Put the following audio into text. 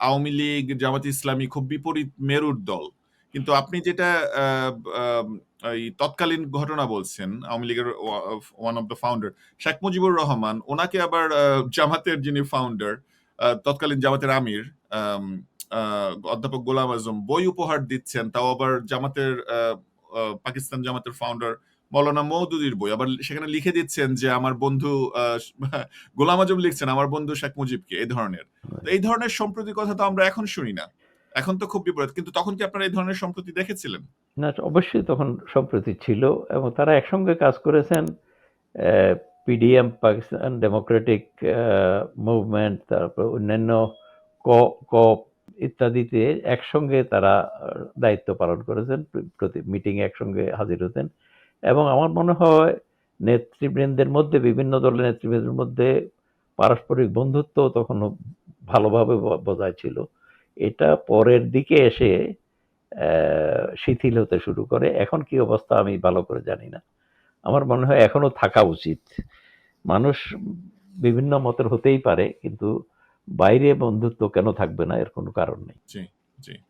আওয়ামী লীগ, জামাত ইসলামী খুব বিপরীত মেরুর দল। কিন্তু আপনি যেটা এই তৎকালীন ঘটনা বলছেন, আওয়ামী লীগের one of the founder Sheikh Mujibur Rahman ওনাকে আবার জামাতের যিনি ফাউন্ডার তৎকালীন জামাতের আমির অধ্যাপক গোলাম আজম বই উপহার দিচ্ছেন। তাও আবার জামাতের পাকিস্তান জামাতের ফাউন্ডার মওলানা মওদুদির বই। আবার সেখানে লিখে দিচ্ছেন যে আমার বন্ধু গোলাম আজম লিখছেন আমার বন্ধু শেখ মুজিবকে এ ধরনের। এই ধরনের সম্প্রতির কথা তো আমরা এখন শুনি না। এখন তো খুব বিপরীত। কিন্তু তখন কি আপনারা এই ধরনের সম্প্রতি দেখেছিলেন? না অবশ্যই তখন সম্প্রতি ছিল এবং তারা একসঙ্গে কাজ করেছেন। পিডিএম পাকিস্তান ডেমোক্রেটিক মুভমেন্ট তারপর অন্যান্য ক কপ ইত্যাদিতে একসঙ্গে তারা দায়িত্ব পালন করেছেন। প্রতি মিটিংয়ে একসঙ্গে হাজির হতেন। এবং আমার মনে হয় নেতৃবৃন্দের মধ্যে, বিভিন্ন দলের নেতৃবৃন্দের মধ্যে পারস্পরিক বন্ধুত্ব তখনো ভালোভাবে বজায় ছিল। এটা পরের দিকে এসে শিথিল হতে শুরু করে। এখন কি অবস্থা আমি ভালো করে জানি না। আমার মনে হয় এখনও থাকা উচিত। মানুষ বিভিন্ন মতের হতেই পারে, কিন্তু বাইরে বন্ধুত্ব কেন থাকবে না, এর কোনো কারণ নেই।